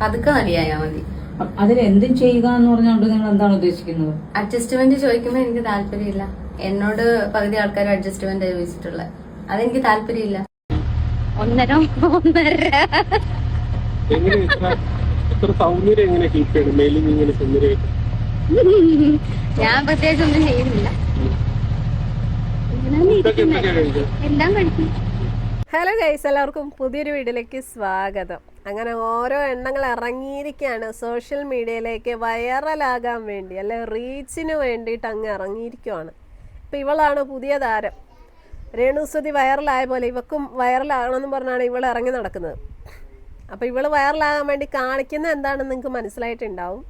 പതുക്കെ നടിയായാ മതി. അതിലെന്തും അതിൽ എന്തും ചെയ്യുക എന്ന് പറഞ്ഞുകൊണ്ട് നിങ്ങൾ എന്താണ് ഉദ്ദേശിക്കുന്നത്? അഡ്ജസ്റ്റ്മെന്റ് ചോദിക്കുമ്പോൾ എനിക്ക് താല്പര്യമില്ല. എന്നോട് പകുതി ആൾക്കാർ അഡ്ജസ്റ്റ്മെന്റ് ചോദിച്ചിട്ടുള്ളത് അതെനിക്ക് താല്പര്യമില്ല. ഒന്നര ഒന്നര. ഞാൻ പ്രത്യേകിച്ച് ഒന്നും ചെയ്യുന്നില്ല. എല്ലാം കഴിക്കും. ഹലോ ഗൈസ് എല്ലാവർക്കും പുതിയൊരു വീഡിയോയിലേക്ക് സ്വാഗതം. അങ്ങനെ ഓരോ എണ്ണങ്ങൾ ഇറങ്ങിയിരിക്കുകയാണ്. സോഷ്യൽ മീഡിയയിലേക്ക് വൈറലാകാൻ വേണ്ടി അല്ലെ റീച്ചിന് വേണ്ടിയിട്ട് അങ്ങ് ഇറങ്ങിയിരിക്കുവാണ് ഇപ്പം ഇവളാണ് പുതിയ താരം. രേണുസ്വതി വൈറലായ പോലെ ഇവക്കും വൈറലാകണമെന്ന് പറഞ്ഞാണ് ഇവൾ ഇറങ്ങി നടക്കുന്നത്. അപ്പോൾ ഇവൾ വൈറലാകാൻ വേണ്ടി കാണിക്കുന്ന എന്താണെന്ന് നിങ്ങൾക്ക് മനസ്സിലായിട്ടുണ്ടാവും.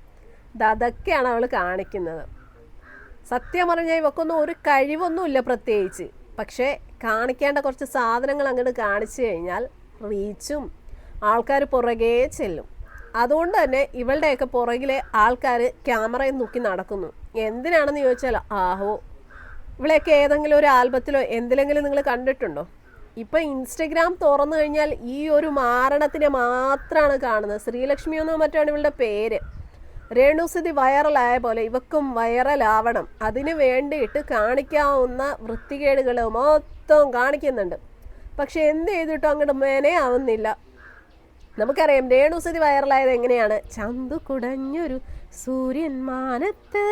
അതൊക്കെയാണ് അവൾ കാണിക്കുന്നത്. സത്യം പറഞ്ഞാൽ ഇവക്കൊന്നും ഒരു കഴിവൊന്നുമില്ല പ്രത്യേകിച്ച്. പക്ഷേ കാണിക്കേണ്ട കുറച്ച് സാധനങ്ങൾ അങ്ങോട്ട് കാണിച്ചു കഴിഞ്ഞാൽ റീച്ചും ആൾക്കാർ പുറകെ ചെല്ലും. അതുകൊണ്ട് തന്നെ ഇവളുടെയൊക്കെ പുറകിലെ ആൾക്കാർ ക്യാമറയിൽ നോക്കി നടക്കുന്നു. എന്തിനാണെന്ന് ചോദിച്ചാൽ ആഹോ ഇവളെയൊക്കെ ഏതെങ്കിലും ഒരു ആൽബത്തിലോ എന്തിലെങ്കിലും നിങ്ങൾ കണ്ടിട്ടുണ്ടോ? ഇപ്പം ഇൻസ്റ്റഗ്രാം തുറന്നു കഴിഞ്ഞാൽ ഈ ഒരു മാരണത്തിനെ മാത്രമാണ് കാണുന്നത്. ശ്രീലക്ഷ്മി എന്നോ മറ്റാണ് ഇവളുടെ പേര്. രേണുസുതി വൈറലായ പോലെ ഇവക്കും വൈറലാവണം. അതിനു വേണ്ടിയിട്ട് കാണിക്കാവുന്ന വൃത്തികേടുകൾ മൊത്തം കാണിക്കുന്നുണ്ട്. പക്ഷെ എന്ത് ചെയ്തിട്ടും അങ്ങോട്ട് മേനയാവുന്നില്ല നമുക്കറിയാം രേണുസ്ഥിതി വൈറലായത് എങ്ങനെയാണ്? ചന്തു കുടഞ്ഞൊരു സൂര്യൻ മാനത്ത്.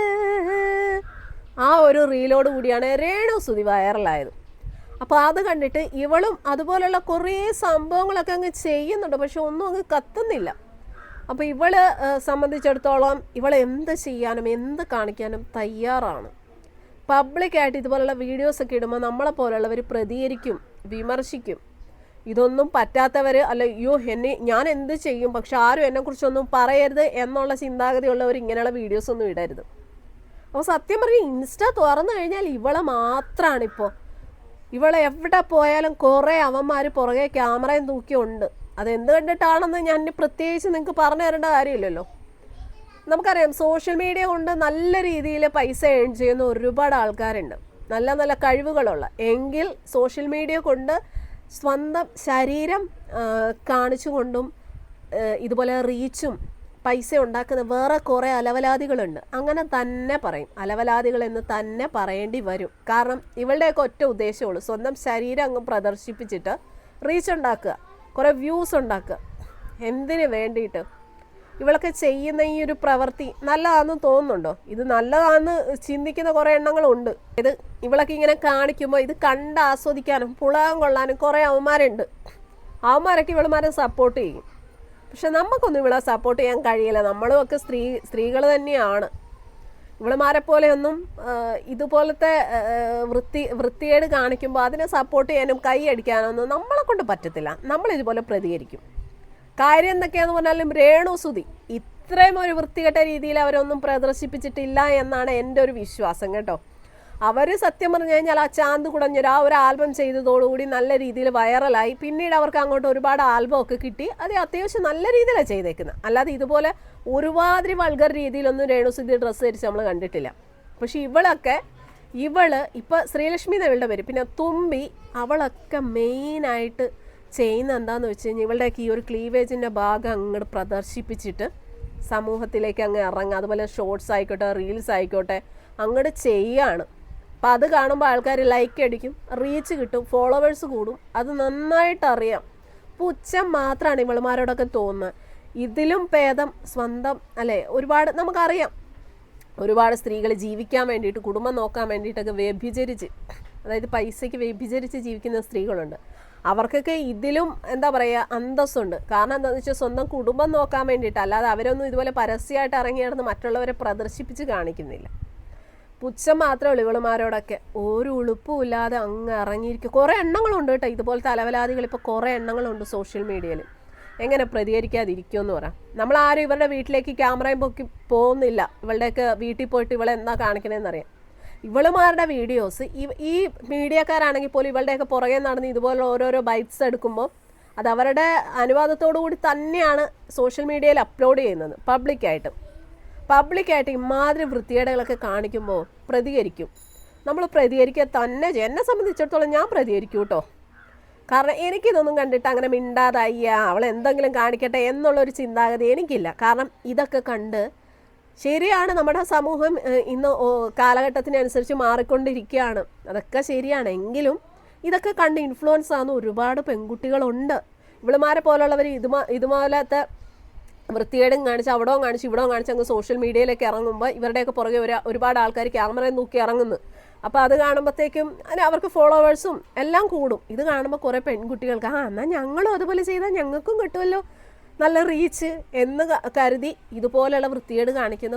ആ ഒരു റീലോട് കൂടിയാണ് രേണുസുതി വൈറലായത്. അപ്പോൾ അത് കണ്ടിട്ട് ഇവളും അതുപോലുള്ള കുറേ സംഭവങ്ങളൊക്കെ അങ്ങ് ചെയ്യുന്നുണ്ട്. പക്ഷെ ഒന്നും അങ്ങ് കത്തുന്നില്ല. അപ്പോൾ ഇവൾ സംബന്ധിച്ചിടത്തോളം ഇവൾ എന്ത് ചെയ്യാനും എന്ത് കാണിക്കാനും തയ്യാറാണ്. പബ്ലിക്കായിട്ട് ഇതുപോലുള്ള വീഡിയോസ് ഒക്കെ ഇടുമ്പോൾ നമ്മളെ പോലുള്ളവർ പ്രതികരിക്കും വിമർശിക്കും. ഇതൊന്നും പറ്റാത്തവർ അല്ല അയ്യോ എന്നെ ഞാൻ എന്ത് ചെയ്യും? പക്ഷെ ആരും എന്നെക്കുറിച്ചൊന്നും പറയരുത് എന്നുള്ള ചിന്താഗതിയുള്ളവർ ഇങ്ങനെയുള്ള വീഡിയോസ് ഒന്നും ഇടരുത്. അപ്പോൾ സത്യം പറഞ്ഞാൽ ഇൻസ്റ്റ തുറന്നു കഴിഞ്ഞാൽ ഇവളെ മാത്രമാണിപ്പോൾ ഇവളെ എവിടെ പോയാലും കുറേ അവന്മാർ പുറകെ ക്യാമറയും തൂക്കിയുണ്ട്. അതെന്ത് കണ്ടിട്ടാണെന്ന് ഞാൻ പ്രത്യേകിച്ച് നിങ്ങൾക്ക് പറഞ്ഞു തരേണ്ട കാര്യമില്ലല്ലോ. നമുക്കറിയാം സോഷ്യൽ മീഡിയ കൊണ്ട് നല്ല രീതിയിൽ പൈസ ഏൺ ചെയ്യുന്ന ഒരുപാട് ആൾക്കാരുണ്ട്. നല്ല നല്ല കഴിവുകളുള്ള. എങ്കിൽ സോഷ്യൽ മീഡിയ കൊണ്ട് സ്വന്തം ശരീരം കാണിച്ചു കാണിച്ചുകൊണ്ടും ഇതുപോലെ റീച്ചും പൈസ ഉണ്ടാക്കുന്ന വേറെ കുറേ അലവലാദികളുണ്ട്. അങ്ങനെ തന്നെ പറയും. അലവലാദികൾ എന്ന് തന്നെ പറയേണ്ടി വരും. കാരണം ഇവളുടെയൊക്കെ ഒറ്റ ഉദ്ദേശമുള്ളൂ സ്വന്തം ശരീരം അങ്ങ് പ്രദർശിപ്പിച്ചിട്ട് റീച്ച് ഉണ്ടാക്കുക. കുറേ വ്യൂസ് ഉണ്ടാക്കുക. എന്തിനു വേണ്ടിയിട്ട്? ഇവളൊക്കെ ചെയ്യുന്ന ഈ ഒരു പ്രവൃത്തി നല്ലതാണെന്ന് തോന്നുന്നുണ്ടോ? ഇത് നല്ലതാണെന്ന് ചിന്തിക്കുന്ന കുറേ എണ്ണങ്ങളുണ്ട്. ഇത് ഇവളൊക്കെ ഇങ്ങനെ കാണിക്കുമ്പോൾ ഇത് കണ്ട് ആസ്വദിക്കാനും പുളകം കൊള്ളാനും കുറേ അവന്മാരുണ്ട്. അവന്മാരൊക്കെ ഇവളുമാരെ സപ്പോർട്ട് ചെയ്യും. പക്ഷെ നമുക്കൊന്നും ഇവളെ സപ്പോർട്ട് ചെയ്യാൻ കഴിയില്ല. നമ്മളും ഒക്കെ സ്ത്രീ സ്ത്രീകൾ തന്നെയാണ്. ഇവളുമാരെ പോലെയൊന്നും ഇതുപോലത്തെ വൃത്തി വൃത്തിയേട് കാണിക്കുമ്പോൾ അതിനെ സപ്പോർട്ട് ചെയ്യാനും കൈ അടിക്കാനൊന്നും നമ്മളെ കൊണ്ട് പറ്റത്തില്ല. നമ്മൾ ഇതുപോലെ പ്രതികരിക്കും. കാര്യം എന്തൊക്കെയാന്ന് പറഞ്ഞാലും രേണു സുതി ഇത്രയും ഒരു വൃത്തികെട്ട രീതിയിൽ അവരൊന്നും പ്രദർശിപ്പിച്ചിട്ടില്ല എന്നാണ് എന്റെ ഒരു വിശ്വാസം കേട്ടോ. അവർ സത്യം പറഞ്ഞു കഴിഞ്ഞാൽ ആ ചാന്ത് കുടഞ്ഞൊരു ആ ഒരു ആൽബം ചെയ്തതോടുകൂടി നല്ല രീതിയിൽ വൈറലായി. പിന്നീട് അവർക്ക് അങ്ങോട്ട് ഒരുപാട് ആൽബം ഒക്കെ കിട്ടി. അത് അത്യാവശ്യം നല്ല രീതിയിലാണ് ചെയ്തേക്കുന്നത് അല്ലാതെ ഇതുപോലെ ഒരുമാതിരി വൾഗർ രീതിയിലൊന്നും രേണുസിദ്ധി ഡ്രസ്സ് ധരിച്ച് നമ്മൾ കണ്ടിട്ടില്ല. പക്ഷേ ഇവളൊക്കെ ഇവൾ ഇപ്പം ശ്രീലക്ഷ്മി ദേവിയുടെ പേര് പിന്നെ തുമ്പി അവളൊക്കെ മെയിനായിട്ട് ചെയ്യുന്ന എന്താന്ന് വെച്ച് കഴിഞ്ഞാൽ ഇവളുടെയൊക്കെ ഈ ഒരു ക്ലീവേജിന്റെ ഭാഗം അങ്ങോട്ട് പ്രദർശിപ്പിച്ചിട്ട് സമൂഹത്തിലേക്ക് അങ്ങ് ഇറങ്ങുക. അതുപോലെ ഷോർട്സ് ആയിക്കോട്ടെ റീൽസ് ആയിക്കോട്ടെ അങ്ങോട്ട് ചെയ്യാണ്. അപ്പം അത് കാണുമ്പോൾ ആൾക്കാർ ലൈക്ക് അടിക്കും റീച്ച് കിട്ടും ഫോളോവേഴ്സ് കൂടും. അത് നന്നായിട്ട് അറിയാം. പുച്ഛം മാത്രമാണ് ഇവളുമാരോടൊക്കെ തോന്നുന്നത്. ഇതിലും ഭേദം സ്വന്തം അല്ലേ? ഒരുപാട് നമുക്കറിയാം. ഒരുപാട് സ്ത്രീകൾ ജീവിക്കാൻ വേണ്ടിയിട്ട് കുടുംബം നോക്കാൻ വേണ്ടിയിട്ടൊക്കെ വ്യഭിചരിച്ച് അതായത് പൈസയ്ക്ക് വ്യഭിചരിച്ച് ജീവിക്കുന്ന സ്ത്രീകളുണ്ട്. അവർക്കൊക്കെ ഇതിലും എന്താ പറയുക അന്തസ്സുണ്ട്. കാരണം എന്താണെന്ന് വെച്ചാൽ സ്വന്തം കുടുംബം നോക്കാൻ വേണ്ടിയിട്ട് അല്ലാതെ അവരൊന്നും ഇതുപോലെ പരസ്യമായിട്ട് ഇറങ്ങി മറ്റുള്ളവരെ പ്രദർശിപ്പിച്ച് കാണിക്കുന്നില്ല. പുച്ഛം മാത്രമേ ഉള്ളൂ ഇവളുമാരോടൊക്കെ. ഒരു ഉളുപ്പും ഇല്ലാതെ അങ്ങ് ഇറങ്ങിയിരിക്കും കുറേ എണ്ണങ്ങളുണ്ട് കേട്ടോ. ഇതുപോലത്തെ തലവലാദികൾ ഇപ്പോൾ കുറേ എണ്ണങ്ങളുണ്ട് സോഷ്യൽ മീഡിയയിൽ. എങ്ങനെ പ്രതികരിക്കാതിരിക്കുമെന്ന് പറയാം നമ്മൾ ആരും ഇവരുടെ വീട്ടിലേക്ക് ക്യാമറയും പൊക്കി പോകുന്നില്ല. ഇവളുടെയൊക്കെ വീട്ടിൽ പോയിട്ട് ഇവളെ എന്താ കാണിക്കണേന്നറിയാം ഇവളുമാരുടെ വീഡിയോസ് ഈ ഈ മീഡിയക്കാരാണെങ്കിൽ പോലും ഇവളുടെയൊക്കെ പുറകെ നടന്ന് ഇതുപോലെ ഓരോരോ ബൈറ്റ്സ് എടുക്കുമ്പോൾ അത് അവരുടെ അനുവാദത്തോടു കൂടി തന്നെയാണ് സോഷ്യൽ മീഡിയയിൽ അപ്ലോഡ് ചെയ്യുന്നത് പബ്ലിക്കായിട്ട്. പബ്ലിക്കായിട്ട് ഇമാതിരി വൃത്തികേടുകളൊക്കെ കാണിക്കുമ്പോൾ പ്രതികരിക്കും. നമ്മൾ പ്രതികരിക്കുക തന്നെ എന്നെ സംബന്ധിച്ചിടത്തോളം ഞാൻ പ്രതികരിക്കും കേട്ടോ. കാരണം എനിക്കിതൊന്നും കണ്ടിട്ട് അങ്ങനെ മിണ്ടാതായി അവൾ എന്തെങ്കിലും കാണിക്കട്ടെ എന്നുള്ളൊരു ചിന്താഗതി എനിക്കില്ല. കാരണം ഇതൊക്കെ കണ്ട് ശരിയാണ് നമ്മുടെ സമൂഹം ഇന്ന് കാലഘട്ടത്തിനനുസരിച്ച് മാറിക്കൊണ്ടിരിക്കുകയാണ്. അതൊക്കെ ശരിയാണ്. എങ്കിലും ഇതൊക്കെ കണ്ട് ഇൻഫ്ലുവൻസ് ആകുന്ന ഒരുപാട് പെൺകുട്ടികളുണ്ട്. ഇവളുമാരെ പോലുള്ളവർ ഇതുമാ ഇതുപോലത്തെ വൃത്തികേടും കാണിച്ച് അവിടവും കാണിച്ച് ഇവിടവും കാണിച്ച് അങ്ങ് സോഷ്യൽ മീഡിയയിലേക്ക് ഇറങ്ങുമ്പോൾ ഇവരുടെയൊക്കെ പുറകെ ഒരു ഒരുപാട് ആൾക്കാർ ക്യാമറയിൽ നോക്കി ഇറങ്ങുന്നു. അപ്പോൾ അത് കാണുമ്പോഴത്തേക്കും അതിന് അവർക്ക് ഫോളോവേഴ്സും എല്ലാം കൂടും. ഇത് കാണുമ്പോൾ കുറേ പെൺകുട്ടികൾക്ക് ആ എന്നാൽ ഞങ്ങളും അതുപോലെ ചെയ്താൽ ഞങ്ങൾക്കും കിട്ടുമല്ലോ. നല്ല റീച്ച് എന്ന് കരുതി ഇതുപോലെയുള്ള വൃത്തികേട് കാണിക്കുന്ന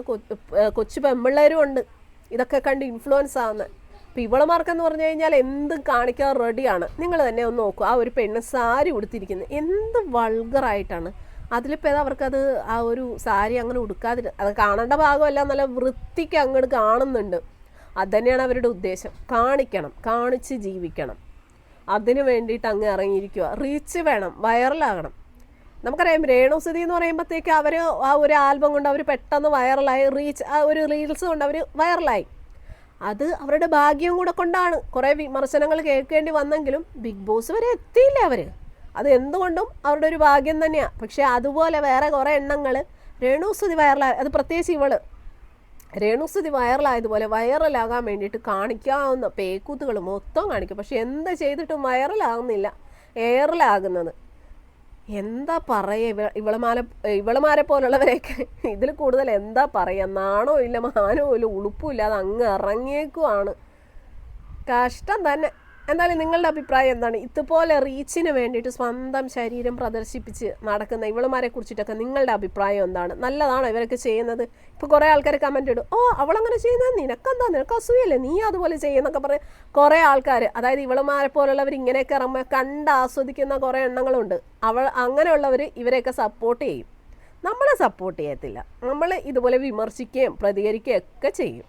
കൊച്ചു പെമ്പിള്ളേരും ഉണ്ട്. ഇതൊക്കെ കണ്ട് ഇൻഫ്ലുവൻസ് ആവുന്നത് അപ്പോൾ ഇവളമാർക്കെന്ന് പറഞ്ഞു കഴിഞ്ഞാൽ എന്തും കാണിക്കാൻ റെഡിയാണ് നിങ്ങൾ തന്നെ ഒന്ന് നോക്കൂ. ആ ഒരു പെണ്ണ് സാരി ഉടുത്തിരിക്കുന്നത് എന്ത് വൾഗറായിട്ടാണ് അതിലിപ്പോൾ അവർക്കത് ആ ഒരു സാരി അങ്ങനെ ഉടുക്കാതിരി അത് കാണേണ്ട ഭാഗമല്ല നല്ല വൃത്തിക്ക് അങ്ങോട്ട് കാണുന്നുണ്ട്. അത് തന്നെയാണ് അവരുടെ ഉദ്ദേശം. കാണിക്കണം കാണിച്ച് ജീവിക്കണം. അതിന് വേണ്ടിയിട്ട് അങ്ങ് ഇറങ്ങിയിരിക്കുക റീച്ച് വേണം വൈറലാകണം. നമുക്കറിയാം രേണുസുതി എന്ന് പറയുമ്പോഴത്തേക്ക് അവർ ആ ഒരു ആൽബം കൊണ്ട് അവർ പെട്ടെന്ന് വൈറലായി റീച്ച് ആ ഒരു റീൽസ് കൊണ്ട് അവർ വൈറലായി. അത് അവരുടെ ഭാഗ്യം കൂടെ കൊണ്ടാണ്. കുറേ വിമർശനങ്ങൾ കേൾക്കേണ്ടി വന്നെങ്കിലും ബിഗ് ബോസ് വരെ എത്തിയില്ല അവർ അത് എന്തുകൊണ്ടും അവരുടെ ഒരു ഭാഗ്യം തന്നെയാണ് പക്ഷെ അതുപോലെ വേറെ കുറേ എണ്ണങ്ങൾ. രേണുസുതി വൈറലായ അത് പ്രത്യേകിച്ച് ഇവൾ. രേണുസുതി വൈറലായതുപോലെ വൈറലാകാൻ വേണ്ടിയിട്ട് കാണിക്കാവുന്ന പേക്കൂത്തുകൾ മൊത്തം കാണിക്കും. പക്ഷെ എന്ത് ചെയ്തിട്ടും വൈറലാകുന്നില്ല എയറിലാകുന്നത് എന്താ പറയുക ഇവ ഇവളമാരെ ഇവളമാരെ പോലുള്ളവരെയൊക്കെ? ഇതിൽ കൂടുതൽ എന്താ പറയുക നാണോ ഇല്ല മാനോ ഇല്ല ഉളുപ്പും ഇല്ലാതെ അങ്ങ് ഇറങ്ങിയേക്കുവാണ്. കഷ്ടം തന്നെ. എന്തായാലും നിങ്ങളുടെ അഭിപ്രായം എന്താണ്? ഇതുപോലെ റീച്ചിന് വേണ്ടിയിട്ട് സ്വന്തം ശരീരം പ്രദർശിപ്പിച്ച് നടക്കുന്ന ഇവളുമാരെ കുറിച്ചിട്ടൊക്കെ നിങ്ങളുടെ അഭിപ്രായം എന്താണ്? നല്ലതാണോ ഇവരൊക്കെ ചെയ്യുന്നത്? ഇപ്പോൾ കുറേ ആൾക്കാർ കമന്റ് ഇടും. ഓ അവളങ്ങനെ ചെയ്യുന്നത് നിനക്കെന്താ? നിനക്ക് അസൂയല്ലേ? നീ അതുപോലെ ചെയ്യുന്നൊക്കെ പറഞ്ഞ് കുറേ ആൾക്കാർ അതായത് ഇവളുമാരെ പോലുള്ളവർ ഇങ്ങനെയൊക്കെ ഇറങ്ങുമ്പോൾ കണ്ട് ആസ്വദിക്കുന്ന കുറേ എണ്ണങ്ങളുണ്ട്. അവൾ അങ്ങനെയുള്ളവർ ഇവരെയൊക്കെ സപ്പോർട്ട് ചെയ്യും. നമ്മളെ സപ്പോർട്ട് ചെയ്യത്തില്ല. നമ്മൾ ഇതുപോലെ വിമർശിക്കുകയും പ്രതികരിക്കുകയും ഒക്കെ ചെയ്യും.